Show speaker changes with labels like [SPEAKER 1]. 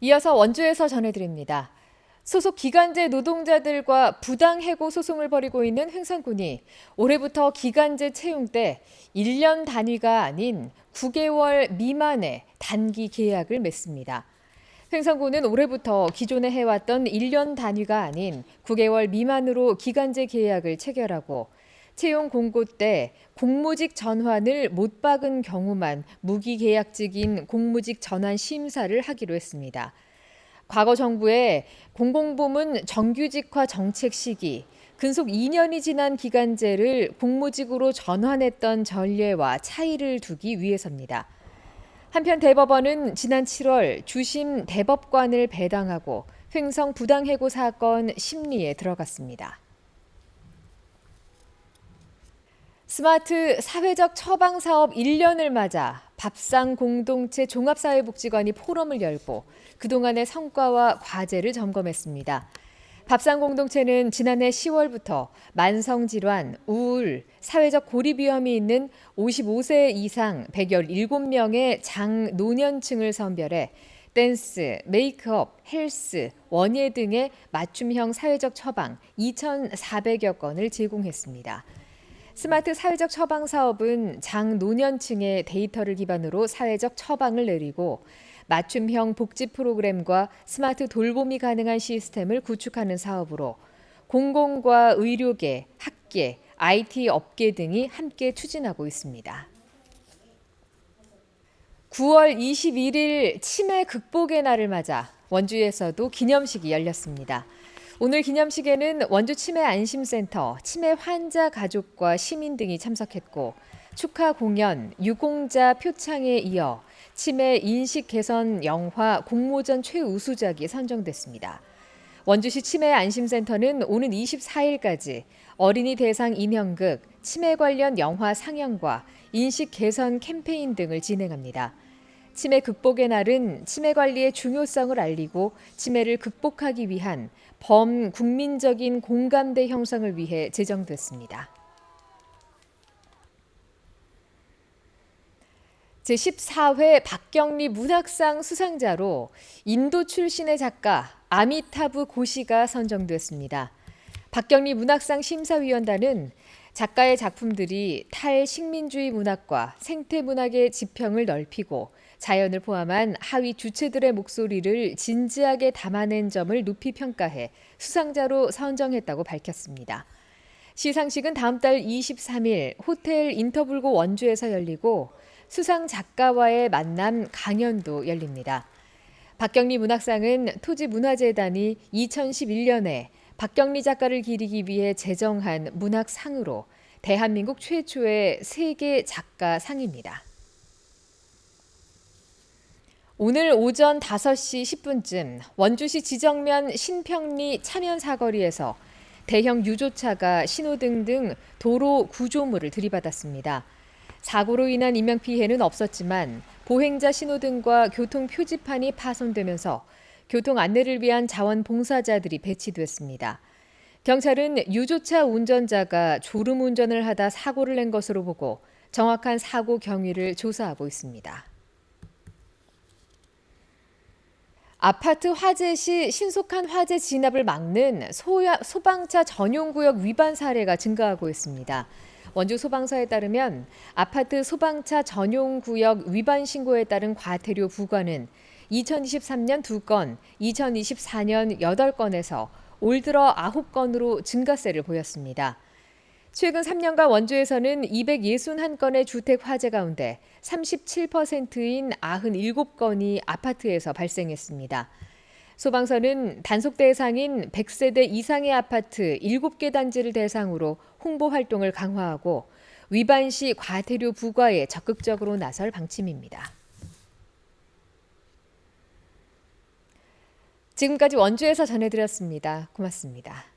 [SPEAKER 1] 이어서 원주에서 전해드립니다. 소속 기간제 노동자들과 부당 해고 소송을 벌이고 있는 횡성군이 올해부터 기간제 채용 때 1년 단위가 아닌 9개월 미만의 단기 계약을 맺습니다. 횡성군은 올해부터 기존에 해왔던 1년 단위가 아닌 9개월 미만으로 기간제 계약을 체결하고 채용 공고 때 공무직 전환을 못 박은 경우만 무기계약직인 공무직 전환 심사를 하기로 했습니다. 과거 정부의 공공부문 정규직화 정책 시기 근속 2년이 지난 기간제를 공무직으로 전환했던 전례와 차이를 두기 위해서입니다. 한편 대법원은 지난 7월 주심 대법관을 배당하고 횡성 부당해고 사건 심리에 들어갔습니다. 스마트 사회적 처방 사업 1년을 맞아 밥상 공동체 종합사회복지관이 포럼을 열고 그동안의 성과와 과제를 점검했습니다. 밥상 공동체는 지난해 10월부터 만성 질환, 우울, 사회적 고립 위험이 있는 55세 이상 117명의 장노년층을 선별해 댄스, 메이크업, 헬스, 원예 등의 맞춤형 사회적 처방 2,400여 건을 제공했습니다. 스마트 사회적 처방 사업은 장노년층의 데이터를 기반으로 사회적 처방을 내리고 맞춤형 복지 프로그램과 스마트 돌봄이 가능한 시스템을 구축하는 사업으로 공공과 의료계, 학계, IT 업계 등이 함께 추진하고 있습니다. 9월 21일 치매 극복의 날을 맞아 원주에서도 기념식이 열렸습니다. 오늘 기념식에는 원주 치매 안심센터, 치매 환자 가족과 시민 등이 참석했고 축하 공연, 유공자 표창에 이어 치매 인식 개선 영화 공모전 최우수작이 선정됐습니다. 원주시 치매 안심센터는 오는 24일까지 어린이 대상 인형극, 치매 관련 영화 상영과 인식 개선 캠페인 등을 진행합니다. 치매 극복의 날은 치매 관리의 중요성을 알리고 치매를 극복하기 위한 범국민적인 공감대 형성을 위해 제정됐습니다. 제14회 박경리 문학상 수상자로 인도 출신의 작가 아미타브 고시가 선정됐습니다. 박경리 문학상 심사위원단은 작가의 작품들이 탈식민주의 문학과 생태 문학의 지평을 넓히고 자연을 포함한 하위 주체들의 목소리를 진지하게 담아낸 점을 높이 평가해 수상자로 선정했다고 밝혔습니다. 시상식은 다음 달 23일 호텔 인터블고 원주에서 열리고 수상 작가와의 만남 강연도 열립니다. 박경리 문학상은 토지문화재단이 2011년에 박경리 작가를 기리기 위해 제정한 문학상으로 대한민국 최초의 세계 작가 상입니다. 오늘 오전 5시 10분쯤 원주시 지정면 신평리 차면 사거리에서 대형 유조차가 신호등 등 도로 구조물을 들이받았습니다. 사고로 인한 인명 피해는 없었지만 보행자 신호등과 교통 표지판이 파손되면서 교통 안내를 위한 자원봉사자들이 배치됐습니다. 경찰은 유조차 운전자가 졸음 운전을 하다 사고를 낸 것으로 보고 정확한 사고 경위를 조사하고 있습니다. 아파트 화재 시 신속한 화재 진압을 막는 소야, 소방차 전용구역 위반 사례가 증가하고 있습니다. 원주 소방서에 따르면 아파트 소방차 전용구역 위반 신고에 따른 과태료 부과는 2023년 2건, 2024년 8건에서 올 들어 9건으로 증가세를 보였습니다. 최근 3년간 원주에서는 261건의 주택 화재 가운데 37%인 97건이 아파트에서 발생했습니다. 소방서는 단속 대상인 100세대 이상의 아파트 7개 단지를 대상으로 홍보 활동을 강화하고 위반 시 과태료 부과에 적극적으로 나설 방침입니다. 지금까지 원주에서 전해드렸습니다. 고맙습니다.